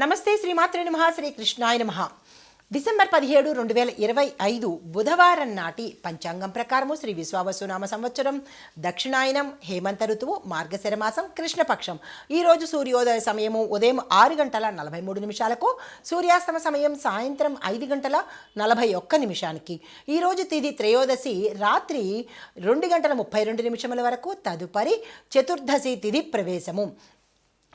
నమస్తే శ్రీమాత్రే నమ శ్రీ కృష్ణాయ నమ. డిసెంబర్ పదిహేడు రెండు వేల ఇరవై ఐదు బుధవారం నాటి పంచాంగం ప్రకారము శ్రీ విశ్వావసునామ సంవత్సరం. దక్షిణాయనం హేమంత ఋతువు మార్గశిర మాసం కృష్ణపక్షం ఈరోజు సూర్యోదయ సమయము ఉదయం ఆరు గంటల నలభై మూడు నిమిషాలకు సూర్యాస్తమ సమయం సాయంత్రం ఐదు గంటల నలభై ఒక్క నిమిషానికి. ఈరోజు తిది త్రయోదశి రాత్రి రెండు గంటల ముప్పై రెండు నిమిషముల వరకు తదుపరి చతుర్దశి తిథి ప్రవేశము.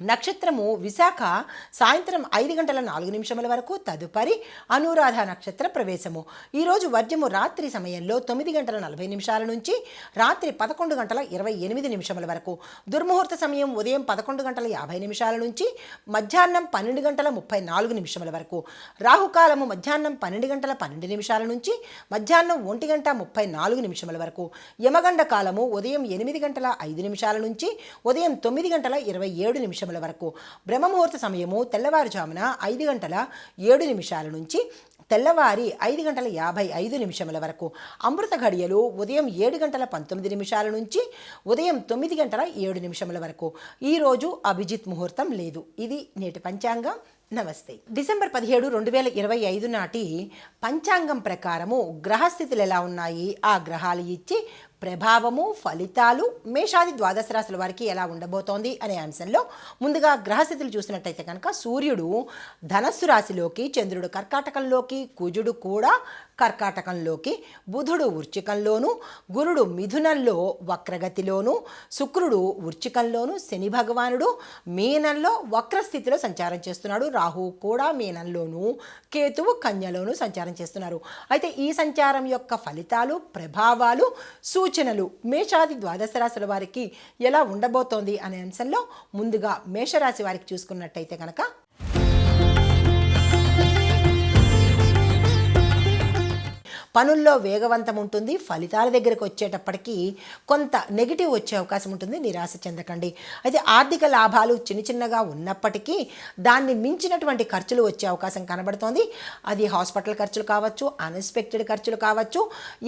నక్షత్రము విశాఖ సాయంత్రం ఐదు గంటల నాలుగు నిమిషముల వరకు తదుపరి అనురాధ నక్షత్ర ప్రవేశము. ఈరోజు వర్జము రాత్రి సమయంలో తొమ్మిది గంటల నలభై నిమిషాల నుంచి రాత్రి పదకొండు గంటల ఇరవై ఎనిమిది నిమిషముల వరకు. దుర్ముహూర్త సమయం ఉదయం పదకొండు గంటల యాభై నిమిషాల నుంచి మధ్యాహ్నం పన్నెండు గంటల ముప్పై నాలుగు నిమిషముల వరకు. రాహుకాలము మధ్యాహ్నం పన్నెండు గంటల పన్నెండు నిమిషాల నుంచి మధ్యాహ్నం ఒంటి గంట ముప్పై నాలుగు నిమిషముల వరకు. యమగండ కాలము ఉదయం ఎనిమిది గంటల ఐదు నిమిషాల నుంచి ఉదయం తొమ్మిది గంటల ఇరవై ఏడు నిమిషముల వరకు. బ్రహ్మముహూర్త సమయము తెల్లవారుజామున ఐదు గంటల ఏడు నిమిషాల నుంచి తెల్లవారి ఐదు గంటల యాభై ఐదు నిమిషముల వరకు. అమృత ఘడియలు ఉదయం ఏడు గంటల పంతొమ్మిది నిమిషాల నుంచి ఉదయం తొమ్మిది గంటల ఏడు నిమిషముల వరకు. ఈరోజు అభిజిత్ ముహూర్తం లేదు. ఇది నేటి పంచాంగం. నమస్తే. డిసెంబర్ పదిహేడు రెండు వేల ఇరవై ఐదు నాటి పంచాంగం ప్రకారము గ్రహస్థితులు ఎలా ఉన్నాయి? ఆ గ్రహాలు ఇచ్చి ప్రభావము ఫలితాలు మేషాది ద్వాదశ రాశుల వారికి ఎలా ఉండబోతోంది అనే అంశంలో ముందుగా గ్రహస్థితులు చూసినట్టయితే కనుక సూర్యుడు ధనస్సు రాశిలోకి చంద్రుడు కర్కాటకంలోకి కుజుడు కూడా కర్కాటకంలోకి బుధుడు వృచ్చికంలోను గురుడు మిథునంలో వక్రగతిలోను శుక్రుడు వృచ్చికంలోను శని భగవానుడు మీనంలో వక్రస్థితిలో సంచారం చేస్తున్నాడు. రాహు కూడా మీనంలోను కేతువు కన్యలోను సంచారం చేస్తున్నారు. అయితే ఈ సంచారం యొక్క ఫలితాలు ప్రభావాలు సూచనలు మేషాది ద్వాదశ రాశుల వారికి ఎలా ఉండబోతోంది అనే అంశంలో ముందుగా మేషరాశి వారికి చూసుకున్నట్టయితే కనుక పనుల్లో వేగవంతం ఉంటుంది. ఫలితాల దగ్గరకు వచ్చేటప్పటికీ కొంత నెగిటివ్ వచ్చే అవకాశం ఉంటుంది. నిరాశ చెందకండి. అయితే ఆర్థిక లాభాలు చిన్న చిన్నగా ఉన్నప్పటికీ దాన్ని మించినటువంటి ఖర్చులు వచ్చే అవకాశం కనబడుతోంది. అది హాస్పిటల్ ఖర్చులు కావచ్చు అన్ఎక్స్పెక్టెడ్ ఖర్చులు కావచ్చు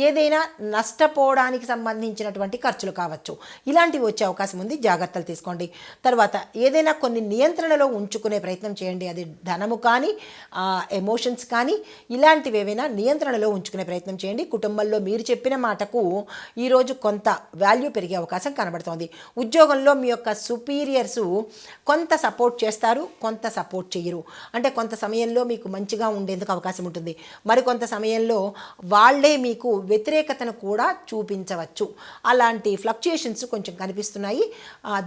ఏదైనా నష్టపోవడానికి సంబంధించినటువంటి ఖర్చులు కావచ్చు. ఇలాంటివి వచ్చే అవకాశం ఉంది. జాగ్రత్తలు తీసుకోండి. తర్వాత ఏదైనా కొన్ని నియంత్రణలో ఉంచుకునే ప్రయత్నం చేయండి. అది ధనము కానీ ఎమోషన్స్ కానీ ఇలాంటివి ఏవైనా నియంత్రణలో ఉంచుకునే ప్రయత్నం చేయండి. కుటుంబంలో మీరు చెప్పిన మాటకు ఈరోజు కొంత వాల్యూ పెరిగే అవకాశం కనబడుతోంది. ఉద్యోగంలో మీ యొక్క సుపీరియర్స్ కొంత సపోర్ట్ చేస్తారు కొంత సపోర్ట్ చేయరు. అంటే కొంత సమయంలో మీకు మంచిగా ఉండేందుకు అవకాశం ఉంటుంది. మరికొంత సమయంలో వాళ్ళే మీకు వ్యతిరేకతను కూడా చూపించవచ్చు. అలాంటి ఫ్లక్చుయేషన్స్ కొంచెం కనిపిస్తున్నాయి.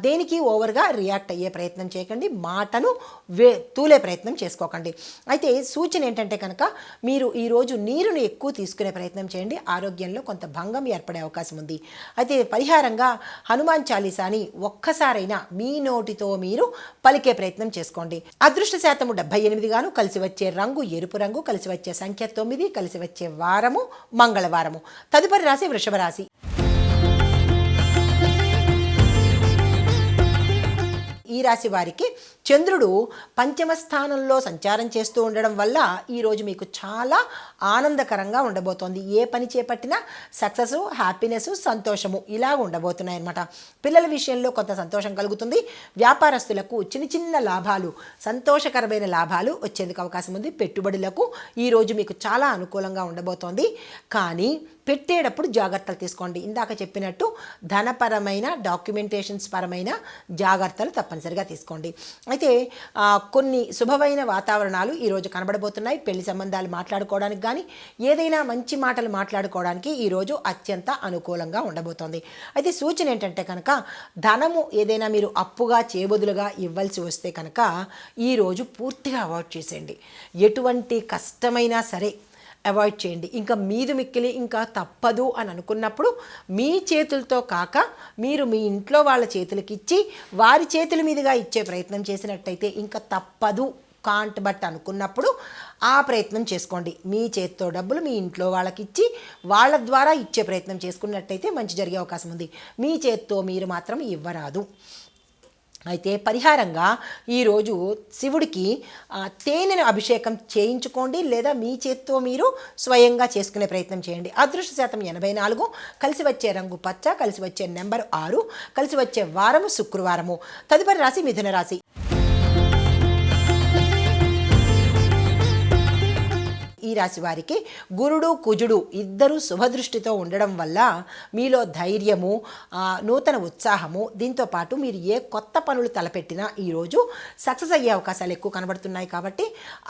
దేనికి ఓవర్గా రియాక్ట్ అయ్యే ప్రయత్నం చేయకండి. మాటను వే తూలే ప్రయత్నం చేసుకోకండి. అయితే సూచన ఏంటంటే కనుక మీరు ఈరోజు నీరుని ఎక్కువ తీసుకు తీసుకునే ప్రయత్నం చేయండి. ఆరోగ్యంలో కొంత భంగం ఏర్పడే అవకాశం ఉంది. అయితే పరిహారంగా హనుమాన్ చాలీసాని ఒక్కసారైనా మీ నోటితో మీరు పలికే ప్రయత్నం చేసుకోండి. అదృష్ట శాతము డెబ్బై ఎనిమిది గాను కలిసి వచ్చే రంగు ఎరుపు రంగు కలిసి వచ్చే సంఖ్య తొమ్మిది కలిసి వచ్చే వారము మంగళవారము. తదుపరి రాశి వృషభ రాశి. ఈ రాశి వారికి చంద్రుడు పంచమ స్థానంలో సంచారం చేస్తూ ఉండడం వల్ల ఈరోజు మీకు చాలా ఆనందకరంగా ఉండబోతోంది. ఏ పని చేపట్టినా సక్సెస్ హ్యాపీనెస్ సంతోషము ఇలా ఉండబోతున్నాయి అన్నమాట పిల్లల విషయంలో కొంత సంతోషం కలుగుతుంది. వ్యాపారస్తులకు చిన్న చిన్న లాభాలు సంతోషకరమైన లాభాలు వచ్చేందుకు అవకాశం ఉంది. పెట్టుబడులకు ఈరోజు మీకు చాలా అనుకూలంగా ఉండబోతోంది. కానీ పెట్టేటప్పుడు జాగ్రత్తలు తీసుకోండి. ఇందాక చెప్పినట్టు ధనపరమైన డాక్యుమెంటేషన్స్ పరమైన జాగ్రత్తలు తప్పనిసరిగా తీసుకోండి. అయితే కొన్ని శుభమైన వాతావరణాలు ఈరోజు కనబడబోతున్నాయి. పెళ్ళి సంబంధాలు మాట్లాడుకోవడానికి కానీ ఏదైనా మంచి మాటలు మాట్లాడుకోవడానికి ఈరోజు అత్యంత అనుకూలంగా ఉండబోతోంది. అయితే సూచన ఏంటంటే కనుక ధనము ఏదైనా మీరు అప్పుగా చేబదులుగా ఇవ్వాల్సి వస్తే కనుక ఈరోజు పూర్తిగా అవాయిడ్ చేసేయండి. ఎటువంటి కష్టమైనా సరే అవాయిడ్ చేయండి. ఇంకా మీది మిక్కిలి ఇంకా తప్పదు అని అనుకున్నప్పుడు మీ చేతులతో కాక మీరు మీ ఇంట్లో వాళ్ళ చేతులకి ఇచ్చి వారి చేతుల మీదుగా ఇచ్చే ప్రయత్నం చేసినట్టయితే ఇంకా తప్పదు. కాంట్ బట్ అనుకున్నప్పుడు ఆ ప్రయత్నం చేసుకోండి. మీ చేతితో డబ్బులు మీ ఇంట్లో వాళ్ళకి ఇచ్చి వాళ్ళ ద్వారా ఇచ్చే ప్రయత్నం చేసుకున్నట్టయితే మంచి జరిగే అవకాశం ఉంది. మీ చేత్తో మీరు మాత్రం ఇవ్వరాదు. అయితే పరిహారంగా ఈరోజు శివుడికి తేనెను అభిషేకం చేయించుకోండి లేదా మీ చేత్తో మీరు స్వయంగా చేసుకునే ప్రయత్నం చేయండి. అదృష్ట శాతం ఎనభై నాలుగు కలిసి వచ్చే రంగు పచ్చ కలిసి వచ్చే నెంబర్ ఆరు కలిసి వచ్చే వారము శుక్రవారము. తదుపరి రాశి మిథున రాశి. రాశి వారికి గురుడు కుజుడు ఇద్దరు శుభదృష్టితో ఉండడం వల్ల మీలో ధైర్యము నూతన ఉత్సాహము దీంతో పాటు మీరు ఏ కొత్త పనులు తలపెట్టినా ఈరోజు సక్సెస్ అయ్యే అవకాశాలు ఎక్కువ కనబడుతున్నాయి కాబట్టి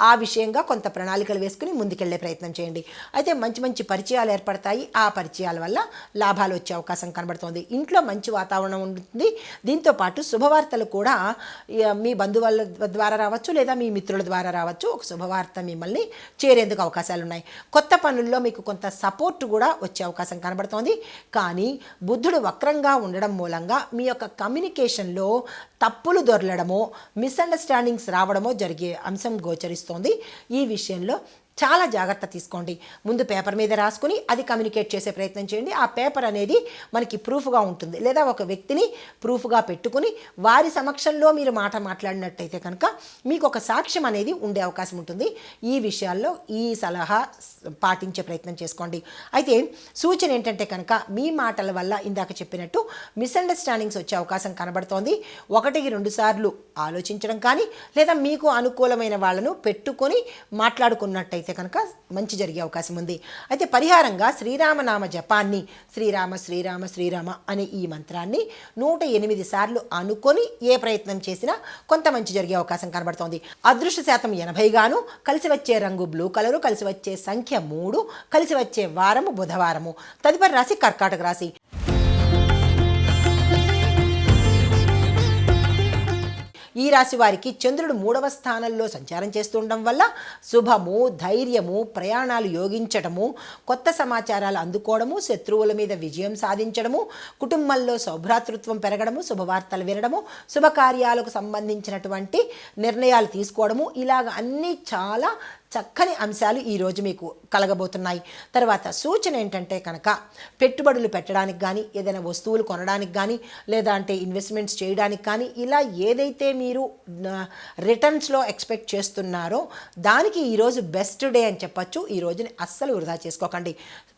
ఆ విషయంగా కొంత ప్రణాళికలు వేసుకుని ముందుకెళ్ళే ప్రయత్నం చేయండి. అయితే మంచి మంచి పరిచయాలు ఏర్పడతాయి. ఆ పరిచయాల వల్ల లాభాలు వచ్చే అవకాశం కనబడుతోంది. ఇంట్లో మంచి వాతావరణం ఉంటుంది. దీంతో పాటు శుభవార్తలు కూడా మీ బంధువుల ద్వారా రావచ్చు లేదా మీ మిత్రుల ద్వారా రావచ్చు. ఒక శుభవార్త మిమ్మల్ని చేరేందుకు అవకాశాలు ఉన్నాయి కొత్త పనుల్లో మీకు కొంత సపోర్ట్ కూడా వచ్చే అవకాశం కనబడుతోంది. కానీ బుద్ధుడు వక్రంగా ఉండడం మూలంగా మీ యొక్క కమ్యూనికేషన్లో తప్పులు దొరలడమో మిస్అండర్స్టాండింగ్స్ రావడమో జరిగే అంశం గోచరిస్తోంది. ఈ విషయంలో చాలా జాగ్రత్త తీసుకోండి. ముందు పేపర్ మీద రాసుకుని అది కమ్యూనికేట్ చేసే ప్రయత్నం చేయండి. ఆ పేపర్ అనేది మనకి ప్రూఫ్గా ఉంటుంది. లేదా ఒక వ్యక్తిని ప్రూఫ్గా పెట్టుకుని వారి సమక్షంలో మీరు మాట మాట్లాడినట్టయితే కనుక మీకు ఒక సాక్ష్యం అనేది ఉండే అవకాశం ఉంటుంది. ఈ విషయాల్లో ఈ సలహా పాటించే ప్రయత్నం చేసుకోండి. అయితే సూచన ఏంటంటే కనుక మీ మాటల వల్ల ఇందాక చెప్పినట్టు మిస్అండర్స్టాండింగ్స్ వచ్చే అవకాశం కనబడుతోంది. ఒకటికి రెండు సార్లు ఆలోచించడం కానీ లేదా మీకు అనుకూలమైన వాళ్ళను పెట్టుకొని మాట్లాడుకున్నట్టయితే కనుక మంచి జరిగే అవకాశం ఉంది. అయితే పరిహారంగా శ్రీరామనామ జపాన్ని శ్రీరామ శ్రీరామ శ్రీరామ అనే ఈ మంత్రాన్ని నూట ఎనిమిది సార్లు అనుకొని ఏ ప్రయత్నం చేసినా కొంత మంచి జరిగే అవకాశం కనబడుతోంది. అదృష్ట శాతం ఎనభై గాను కలిసి వచ్చే రంగు బ్లూ కలరు కలిసి వచ్చే సంఖ్య మూడు కలిసి వచ్చే వారము బుధవారము. తదుపరి రాశి కర్కాటక రాశి. ఈ రాశి వారికి చంద్రుడు మూడవ స్థానంలో సంచారం చేస్తుండడం వల్ల శుభము ధైర్యము ప్రయాణాలు యోగించటము కొత్త సమాచారాలు అందుకోవడము శత్రువుల మీద విజయం సాధించడము కుటుంబంలో సౌభ్రాతృత్వం పెరగడము శుభవార్తలు వినడము శుభకార్యాలకు సంబంధించినటువంటి నిర్ణయాలు తీసుకోవడము ఇలాగ అన్నీ చాలా చక్కని అంశాలు ఈరోజు మీకు కలగబోతున్నాయి. తర్వాత సూచన ఏంటంటే కనుక పెట్టుబడులు పెట్టడానికి కానీ ఏదైనా వస్తువులు కొనడానికి కానీ లేదా అంటే ఇన్వెస్ట్మెంట్స్ చేయడానికి కానీ ఇలా ఏదైతే మీరు రిటర్న్స్లో ఎక్స్పెక్ట్ చేస్తున్నారో దానికి ఈరోజు బెస్ట్ డే అని చెప్పచ్చు. ఈ రోజుని అస్సలు వృధా చేసుకోకండి.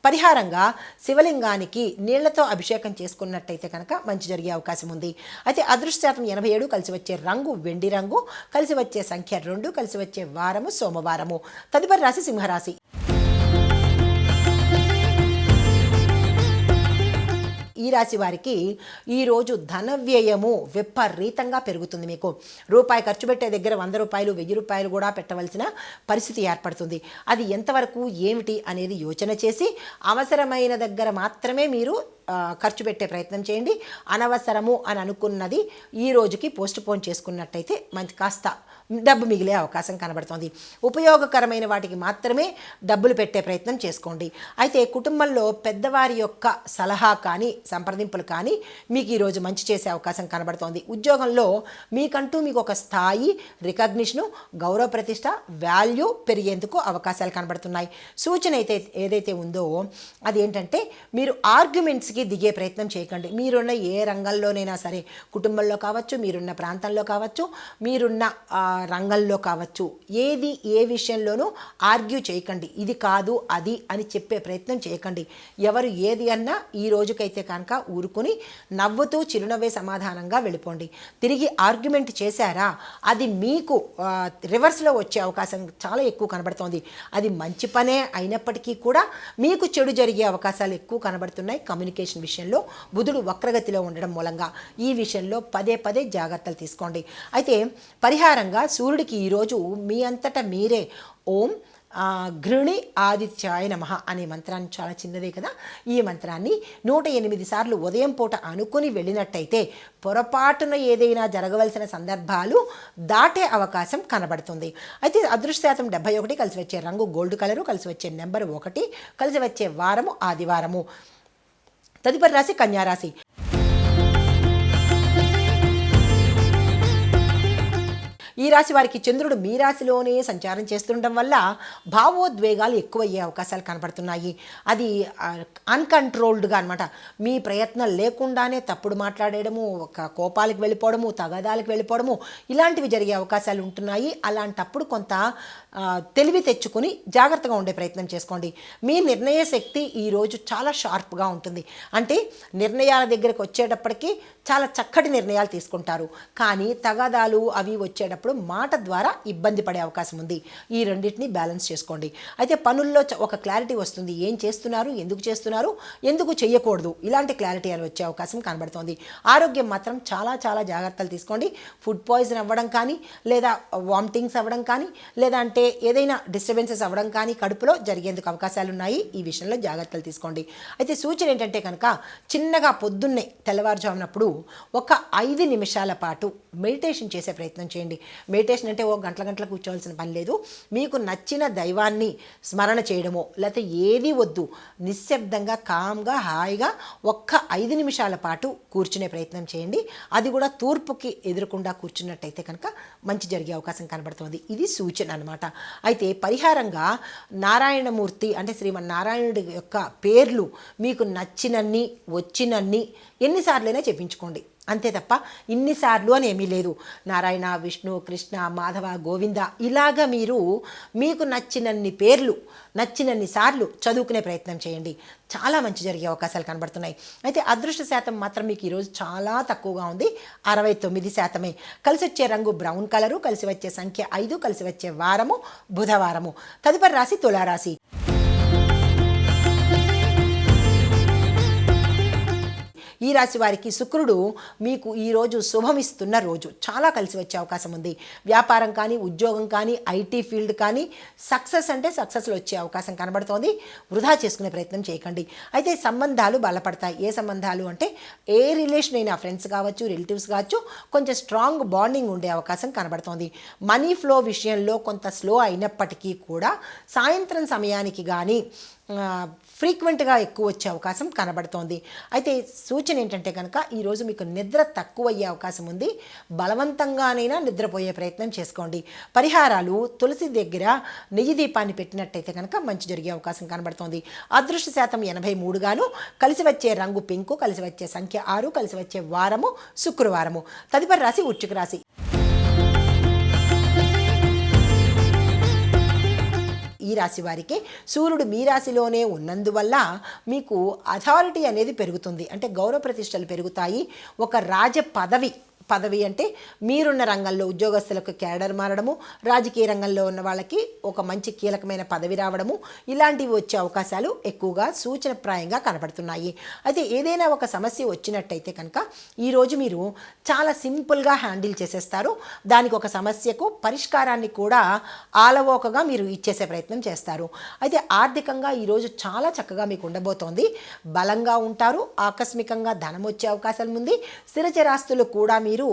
పరిహారంగా శివలింగానికి నీళ్ళతో అభిషేకం చేసుకున్నట్టయితే కనుక మంచి జరిగే అవకాశం ఉంది. అయితే అదృష్ట శాతం ఎనభై ఏడు కలిసి వచ్చే రంగు వెండి రంగు కలిసి వచ్చే సంఖ్య రెండు కలిసి వచ్చే వారము సోమవారము. తదుపరి రాశి సింహరాశి. ఈ రాశి వారికి ఈరోజు ధన వ్యయము విపరీతంగా పెరుగుతుంది మీకు. రూపాయి ఖర్చు పెట్టే దగ్గర వంద రూపాయలు వెయ్యి రూపాయలు కూడా పెట్టవలసిన పరిస్థితి ఏర్పడుతుంది. అది ఎంతవరకు ఏమిటి అనేది యోచన చేసి అవసరమైన దగ్గర మాత్రమే మీరు ఖర్చు పెట్టే ప్రయత్నం చేయండి. అనవసరము అని అనుకున్నది ఈ రోజుకి పోస్ట్ పోన్ చేసుకున్నట్టయితే మంచి కాస్త డబ్బు మిగిలే అవకాశం కనబడుతోంది. ఉపయోగకరమైన వాటికి మాత్రమే డబ్బులు పెట్టే ప్రయత్నం చేసుకోండి. అయితే కుటుంబంలో పెద్దవారి యొక్క సలహా కానీ సంప్రదింపులు కానీ మీకు ఈరోజు మంచి చేసే అవకాశం కనబడుతోంది. ఉద్యోగంలో మీకంటూ మీకు ఒక స్థాయి రికగ్నిషను గౌరవ ప్రతిష్ట వాల్యూ పెరిగేందుకు అవకాశాలు కనబడుతున్నాయి. సూచన అయితే ఏదైతే ఉందో అది ఏంటంటే మీరు ఆర్గ్యుమెంట్స్కి దిగే ప్రయత్నం చేయకండి. మీరున్న ఏ రంగంలోనైనా సరే కుటుంబంలో కావచ్చు మీరున్న ప్రాంతంలో కావచ్చు మీరున్న రంగంలో కావచ్చు. ఏది ఏ విషయంలోనూ ఆర్గ్యూ చేయకండి. ఇది కాదు అది అని చెప్పే ప్రయత్నం చేయకండి. ఎవరు ఏది అన్నా ఈ రోజుకైతే కనుక ఊరుకుని నవ్వుతూ చిరునవ్వే సమాధానంగా వెళ్ళిపోండి. తిరిగి ఆర్గ్యుమెంట్ చేశారా? అది మీకు రివర్స్లో వచ్చే అవకాశం చాలా ఎక్కువ కనబడుతోంది. అది మంచి పనే అయినప్పటికీ కూడా మీకు చెడు జరిగే అవకాశాలు ఎక్కువ కనబడుతున్నాయి కమ్యూనికేషన్ విషయంలో. బుధుడు వక్రగతిలో ఉండడం మూలంగా. ఈ విషయంలో పదే పదే జాగ్రత్తలు తీసుకోండి. అయితే పరిహారంగా సూర్యుడికి ఈరోజు మీ అంతటా మీరే ఓం ఘృణి ఆదిత్యాయ నమ అనే మంత్రాన్ని చాలా చిన్నదే కదా. ఈ మంత్రాన్ని నూట ఎనిమిది సార్లు ఉదయం పూట అనుకుని వెళ్ళినట్టయితే పొరపాటున ఏదైనా జరగవలసిన సందర్భాలు దాటే అవకాశం కనబడుతుంది. అయితే అదృష్టశాతం డెబ్బై ఒకటి కలిసి వచ్చే రంగు గోల్డ్ కలరు కలిసి వచ్చే నెంబర్ ఒకటి కలిసి వచ్చే వారము ఆదివారము. తదుపరి రాశి కన్యారాశి ఈ రాశి వారికి చంద్రుడు మీ రాశిలోనే సంచారం చేస్తుండడం వల్ల భావోద్వేగాలు ఎక్కువయ్యే అవకాశాలు కనబడుతున్నాయి. అది అన్కంట్రోల్డ్గా అనమాట మీ ప్రయత్నం లేకుండానే తప్పుడు మాట్లాడేయడము ఒక కోపాలకు వెళ్ళిపోవడము తగాదాలకు వెళ్ళిపోవడము ఇలాంటివి జరిగే అవకాశాలు ఉంటున్నాయి. అలాంటప్పుడు కొంత తెలివి తెచ్చుకుని జాగ్రత్తగా ఉండే ప్రయత్నం చేసుకోండి. మీ నిర్ణయ శక్తి ఈరోజు చాలా షార్ప్గా ఉంటుంది. అంటే నిర్ణయాల దగ్గరకు వచ్చేటప్పటికి చాలా చక్కటి నిర్ణయాలు తీసుకుంటారు. కానీ తగాదాలు అవి వచ్చేటప్పుడు మాట ద్వారా ఇబ్బంది పడే అవకాశం ఉంది. ఈ రెండింటిని బ్యాలెన్స్ చేసుకోండి. అయితే పనుల్లో చ- ఒక క్లారిటీ వస్తుంది. ఏం చేస్తున్నారు? ఎందుకు చేస్తున్నారు? ఎందుకు చేయకూడదు ఇలాంటి క్లారిటీ అని వచ్చే అవకాశం కనబడుతోంది. ఆరోగ్యం మాత్రం చాలా చాలా జాగ్రత్తలు తీసుకోండి. ఫుడ్ పాయిజన్ అవ్వడం కానీ లేదా వామిటింగ్స్ అవ్వడం కానీ లేదా అంటే ఏదైనా డిస్టర్బెన్సెస్ అవ్వడం కానీ కడుపులో జరిగేందుకు అవకాశాలు ఉన్నాయి. ఈ విషయంలో జాగ్రత్తలు తీసుకోండి. అయితే సూచన ఏంటంటే కనుక చిన్నగా పొద్దున్నే తెల్లవారుజామునప్పుడు ఒక ఐదు నిమిషాల పాటు మెడిటేషన్ చేసే ప్రయత్నం చేయండి. మెడిటేషన్ అంటే ఓ గంటల గంటల కూర్చోవలసిన పని లేదు. మీకు నచ్చిన దైవాన్ని స్మరణ చేయడమో లేకపోతే ఏది వద్దు నిశ్శబ్దంగా కామ్గా హాయిగా ఒక్క ఐదు నిమిషాల పాటు కూర్చునే ప్రయత్నం చేయండి. అది కూడా తూర్పుకి ఎదురకుండా కూర్చున్నట్టయితే కనుక మంచి జరిగే అవకాశం కనబడుతుంది. ఇది సూచన అనమాట అయితే పరిహారంగా నారాయణమూర్తి అంటే శ్రీమన్నారాయణుడి యొక్క పేర్లు మీకు నచ్చినన్ని వచ్చినన్ని ఎన్నిసార్లైనా చెప్పించుకోండి. అంతే తప్ప ఇన్నిసార్లు అని ఏమీ లేదు. నారాయణ విష్ణు కృష్ణ మాధవ గోవింద ఇలాగ మీరు మీకు నచ్చినన్ని పేర్లు నచ్చినన్ని సార్లు చదువుకునే ప్రయత్నం చేయండి. చాలా మంచి జరిగే అవకాశాలు కనబడుతున్నాయి. అయితే అదృష్ట శాతం మాత్రం మీకు ఈరోజు చాలా తక్కువగా ఉంది. అరవై తొమ్మిది శాతమే. కలిసి వచ్చే రంగు బ్రౌన్ కలరు కలిసి వచ్చే సంఖ్య ఐదు కలిసి వచ్చే వారము బుధవారము. తదుపరి రాశి తులారాశి. ఈ రాశి వారికి శుక్రుడు మీకు ఈరోజు శుభమిస్తున్న రోజు. చాలా కలిసి వచ్చే అవకాశం ఉంది. వ్యాపారం కానీ ఉద్యోగం కానీ ఐటీ ఫీల్డ్ కానీ సక్సెస్ అంటే సక్సెస్లో వచ్చే అవకాశం కనబడుతోంది. వృధా చేసుకునే ప్రయత్నం చేయకండి. అయితే సంబంధాలు బలపడతాయి. ఏ సంబంధాలు అంటే ఏ రిలేషన్ అయినా ఫ్రెండ్స్ కావచ్చు రిలేటివ్స్ కావచ్చు కొంచెం స్ట్రాంగ్ బాండింగ్ ఉండే అవకాశం కనబడుతోంది. మనీ ఫ్లో విషయంలో కొంత స్లో అయినప్పటికీ కూడా సాయంత్రం సమయానికి కానీ ఫ్రీక్వెంట్గా ఎక్కువ వచ్చే అవకాశం కనబడుతోంది. అయితే సూచన ఏంటంటే కనుక ఈరోజు మీకు నిద్ర తక్కువ అయ్యే అవకాశం ఉంది. బలవంతంగానైనా నిద్రపోయే ప్రయత్నం చేసుకోండి. పరిహారాలు తులసి దగ్గర నెయ్యి దీపాన్ని పెట్టినట్టయితే కనుక మంచి జరిగే అవకాశం కనబడుతోంది. అదృష్ట శాతం ఎనభై మూడుగాను కలిసి వచ్చే రంగు పింకు కలిసి వచ్చే సంఖ్య ఆరు కలిసి వచ్చే వారము శుక్రవారము. తదుపరి రాశి ఉచ్చుక రాశి. ఈ రాశి వారికి సూర్యుడు మీ రాశిలోనే ఉన్నందువల్ల మీకు అథారిటీ అనేది పెరుగుతుంది. అంటే గౌరవ ప్రతిష్టలు పెరుగుతాయి. ఒక రాజ పదవి పదవి అంటే మీరున్న రంగంలో ఉద్యోగస్తులకు క్యాడర్ మారడము రాజకీయ రంగంలో ఉన్న వాళ్ళకి ఒక మంచి కీలకమైన పదవి రావడము ఇలాంటివి వచ్చే అవకాశాలు ఎక్కువగా సూచనప్రాయంగా కనబడుతున్నాయి. అయితే ఏదైనా ఒక సమస్య వచ్చినట్టయితే కనుక ఈరోజు మీరు చాలా సింపుల్గా హ్యాండిల్ చేసేస్తారు. దానికి ఒక సమస్యకు పరిష్కారాన్ని కూడా ఆలవోకగా మీరు ఇచ్చేసే ప్రయత్నం చేస్తారు. అయితే ఆర్థికంగా ఈరోజు చాలా చక్కగా మీకు ఉండబోతోంది. బలంగా ఉంటారు ఆకస్మికంగా ధనం వచ్చే అవకాశం ఉంది. స్థిరచరాస్తులు కూడా మీరు మీరు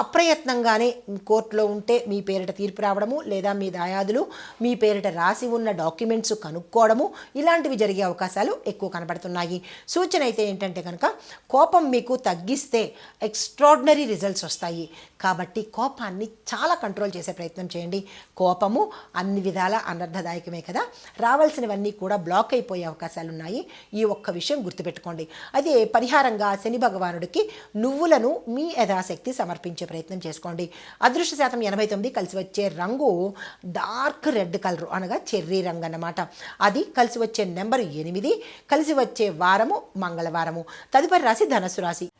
అప్రయత్నంగానే కోర్టులో ఉంటే మీ పేరిట తీర్పు రావడము లేదా మీ దాయాదులు మీ పేరిట రాసి ఉన్న డాక్యుమెంట్స్ కనుక్కోవడము ఇలాంటివి జరిగే అవకాశాలు ఎక్కువ కనబడుతున్నాయి. సూచన అయితే ఏంటంటే కనుక కోపం మీకు తగ్గిస్తే ఎక్స్ట్రాడినరీ రిజల్ట్స్ వస్తాయి. కాబట్టి కోపాన్ని చాలా కంట్రోల్ చేసే ప్రయత్నం చేయండి. కోపము అన్ని విధాల అనర్థదాయకమే కదా. రావాల్సినవన్నీ కూడా బ్లాక్ అయిపోయే అవకాశాలు ఉన్నాయి ఈ ఒక్క విషయం గుర్తుపెట్టుకోండి. అదే పరిహారంగా శని భగవానుడికి నువ్వులను మీ యథాశక్తి సమర్పించే ప్రయత్నం చేసుకోండి. అదృష్ట శాతం ఎనభై తొమ్మిది కలిసి వచ్చే రంగు డార్క్ రెడ్ కలర్ అనగా చెర్రీ రంగు అన్నమాట. అది కలిసి వచ్చే నెంబర్ ఎనిమిది కలిసి వచ్చే వారము మంగళవారము. తదుపరి రాశి ధనస్సు రాశి.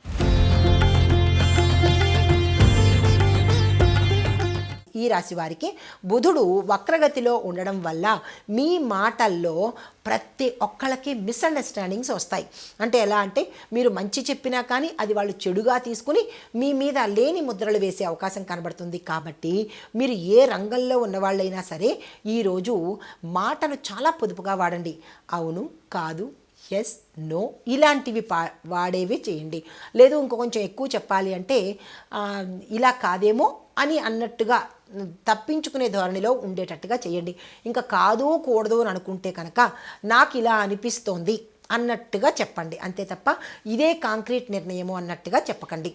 ఈ రాశి వారికి బుధుడు వక్రగతిలో ఉండడం వల్ల మీ మాటల్లో ప్రతి ఒక్కళ్ళకి మిస్అండర్స్టాండింగ్స్ వస్తాయి. అంటే ఎలా అంటే మీరు మంచి చెప్పినా కానీ అది వాళ్ళు చెడుగా తీసుకుని మీ మీద లేని ముద్రలు వేసే అవకాశం కనబడుతుంది. కాబట్టి మీరు ఏ రంగంలో ఉన్నవాళ్ళైనా సరే ఈరోజు మాటను చాలా పొదుపుగా వాడండి. అవును కాదు ఎస్ నో ఇలాంటివి పా వాడేవి చేయండి. లేదు ఇంకో కొంచెం ఎక్కువ చెప్పాలి అంటే ఇలా కాదేమో అని అన్నట్టుగా తప్పించుకునే ధోరణిలో ఉండేటట్టుగా చేయండి. ఇంకా కాదు కూడదు అని అనుకుంటే కనుక నాకు ఇలా అనిపిస్తోంది అన్నట్టుగా చెప్పండి. అంతే తప్ప ఇదే కాంక్రీట్ నిర్ణయము అన్నట్టుగా చెప్పకండి.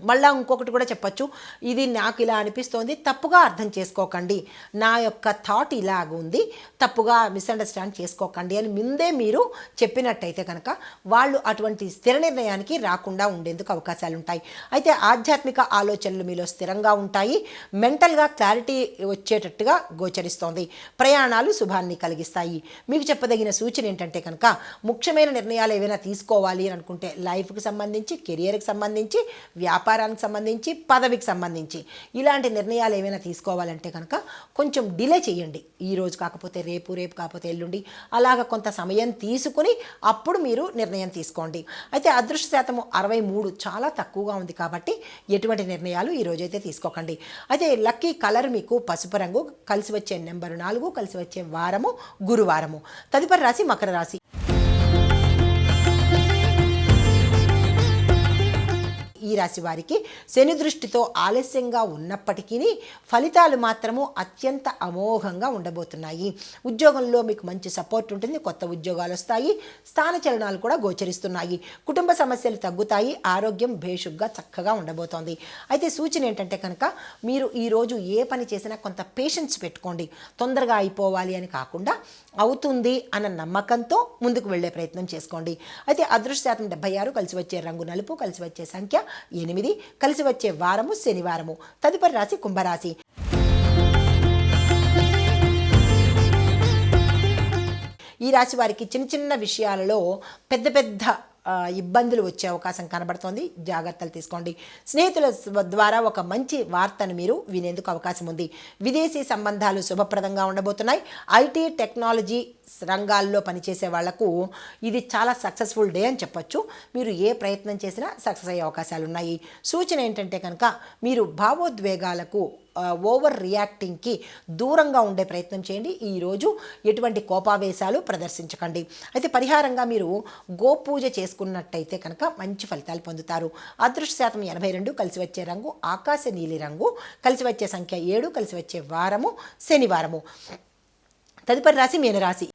మళ్ళా ఇంకొకటి కూడా చెప్పచ్చు. ఇది నాకు ఇలా అనిపిస్తోంది. తప్పుగా అర్థం చేసుకోకండి. నా యొక్క థాట్ ఇలాగ ఉంది. తప్పుగా మిస్అండర్స్టాండ్ చేసుకోకండి అని ముందే మీరు చెప్పినట్టయితే కనుక వాళ్ళు అటువంటి స్థిర నిర్ణయానికి రాకుండా ఉండేందుకు అవకాశాలు ఉంటాయి. అయితే ఆధ్యాత్మిక ఆలోచనలు మీలో స్థిరంగా ఉంటాయి. మెంటల్గా క్లారిటీ వచ్చేటట్టుగా గోచరిస్తోంది. ప్రయాణాలు శుభాన్ని కలిగిస్తాయి. మీకు చెప్పదగిన సూచన ఏంటంటే కనుక ముఖ్యమైన నిర్ణయాలు ఏవైనా తీసుకోవాలి అని అనుకుంటే లైఫ్కి సంబంధించి కెరియర్కి సంబంధించి వ్యాపార వ్యాపారానికి సంబంధించి పదవికి సంబంధించి. ఇలాంటి నిర్ణయాలు ఏమైనా తీసుకోవాలంటే కనుక కొంచెం డిలే చేయండి. ఈ రోజు కాకపోతే రేపు రేపు కాకపోతే ఎల్లుండి. అలాగ కొంత సమయం తీసుకుని అప్పుడు మీరు నిర్ణయం తీసుకోండి. అయితే అదృష్ట శాతము అరవై మూడు చాలా తక్కువగా ఉంది కాబట్టి ఎటువంటి నిర్ణయాలు ఈ అయితే తీసుకోకండి. అయితే లక్కీ కలర్ మీకు పసుపు రంగు కలిసి వచ్చే నెంబరు నాలుగు కలిసి వచ్చే వారము గురువారము. తదుపరి రాశి మకర రాశి. ఈ రాశి వారికి శని దృష్టితో ఆలస్యంగా ఉన్నప్పటికీ ఫలితాలు మాత్రము అత్యంత అమోఘంగా ఉండబోతున్నాయి. ఉద్యోగంలో మీకు మంచి సపోర్ట్ ఉంటుంది. కొత్త ఉద్యోగాలు వస్తాయి. స్థాన చలనాలు కూడా గోచరిస్తున్నాయి. కుటుంబ సమస్యలు తగ్గుతాయి. ఆరోగ్యం భేషుగ్గా చక్కగా ఉండబోతోంది. అయితే సూచన ఏంటంటే కనుక మీరు ఈరోజు ఏ పని చేసినా కొంత పేషెన్స్ పెట్టుకోండి. తొందరగా అయిపోవాలి అని కాకుండా అవుతుంది అన్న నమ్మకంతో ముందుకు వెళ్ళే ప్రయత్నం చేసుకోండి. అయితే అదృష్ట శాతం డెబ్బై ఆరు కలిసి వచ్చే రంగు నలుపు కలిసి వచ్చే సంఖ్య ఎనిమిది కలిసి వచ్చే వారము శనివారము. తదుపరి రాశి కుంభరాశి. ఈ రాశి వారికి చిన్న చిన్న విషయాలలో పెద్ద పెద్ద ఇబ్బందులు వచ్చే అవకాశం కనబడుతోంది. జాగ్రత్తలు తీసుకోండి. స్నేహితుల ద్వారా ఒక మంచి వార్తను మీరు వినేందుకు అవకాశం ఉంది. విదేశీ సంబంధాలు శుభప్రదంగా ఉండబోతున్నాయి. ఐటీ టెక్నాలజీ రంగాల్లో పనిచేసే వాళ్ళకు ఇది చాలా సక్సెస్ఫుల్ డే అని చెప్పొచ్చు. మీరు ఏ ప్రయత్నం చేసినా సక్సెస్ అయ్యే అవకాశాలు ఉన్నాయి సూచన ఏంటంటే కనుక మీరు భావోద్వేగాలకు ఓవర్ రియాక్టింగ్కి దూరంగా ఉండే ప్రయత్నం చేయండి. ఈరోజు ఎటువంటి కోపావేశాలు ప్రదర్శించకండి. అయితే పరిహారంగా మీరు గోపూజ చేసుకున్నట్టయితే కనుక మంచి ఫలితాలు పొందుతారు. అదృష్ట శాతం ఎనభై రెండు కలిసి వచ్చే రంగు ఆకాశ నీలి రంగు కలిసి వచ్చే సంఖ్య ఏడు కలిసి వచ్చే వారము శనివారము. తదుపరి రాశి మీనరాశి.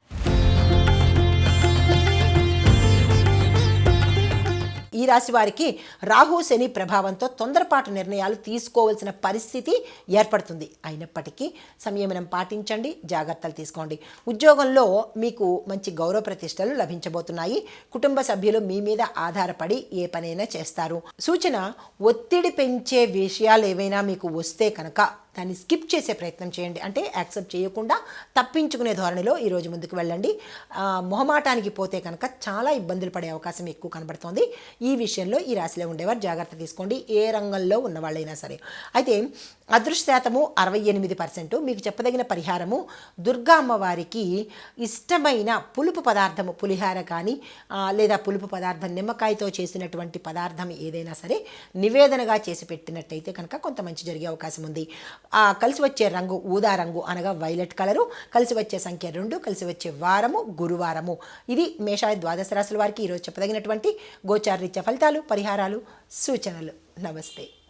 ఈ రాశి వారికి రాహు శని ప్రభావంతో తొందరపాటు నిర్ణయాలు తీసుకోవాల్సిన పరిస్థితి ఏర్పడుతుంది. అయినప్పటికీ సంయమనం పాటించండి జాగ్రత్తలు తీసుకోండి. ఉద్యోగంలో మీకు మంచి గౌరవ ప్రతిష్టలు లభించబోతున్నాయి. కుటుంబ సభ్యులు మీ మీద ఆధారపడి ఏ పనైనా చేస్తారు. సూచన ఒత్తిడి పెంచే విషయాలు ఏవైనా మీకు వస్తే కనుక దాన్ని స్కిప్ చేసే ప్రయత్నం చేయండి. అంటే యాక్సెప్ట్ చేయకుండా తప్పించుకునే ధోరణిలో ఈరోజు ముందుకు వెళ్ళండి. మొహమాటానికి పోతే కనుక చాలా ఇబ్బందులు పడే అవకాశం ఎక్కువ కనబడుతోంది. ఈ విషయంలో ఈ రాశిలో ఉండేవారు జాగ్రత్త తీసుకోండి. ఏ రంగంలో ఉన్న వాళ్ళైనా సరే. అయితే అదృష్ట శాతము అరవై ఎనిమిది పర్సెంట్. మీకు చెప్పదగిన పరిహారము దుర్గా అమ్మవారికి ఇష్టమైన పులుపు పదార్థము పులిహార కానీ లేదా పులుపు పదార్థం నిమ్మకాయతో చేసినటువంటి పదార్థం ఏదైనా సరే నివేదనగా చేసి పెట్టినట్టయితే కనుక కొంత మంచి జరిగే అవకాశం ఉంది. కలిసి వచ్చే రంగు ఊదా రంగు అనగా వైలెట్ కలరు కలిసి వచ్చే సంఖ్య రెండు కలిసి వచ్చే వారము గురువారము. ఇది మేషాయ ద్వాదశ రాశుల వారికి ఈరోజు చెప్పదగినటువంటి గోచారరీత్యా ఫలితాలు పరిహారాలు సూచనలు. నమస్తే.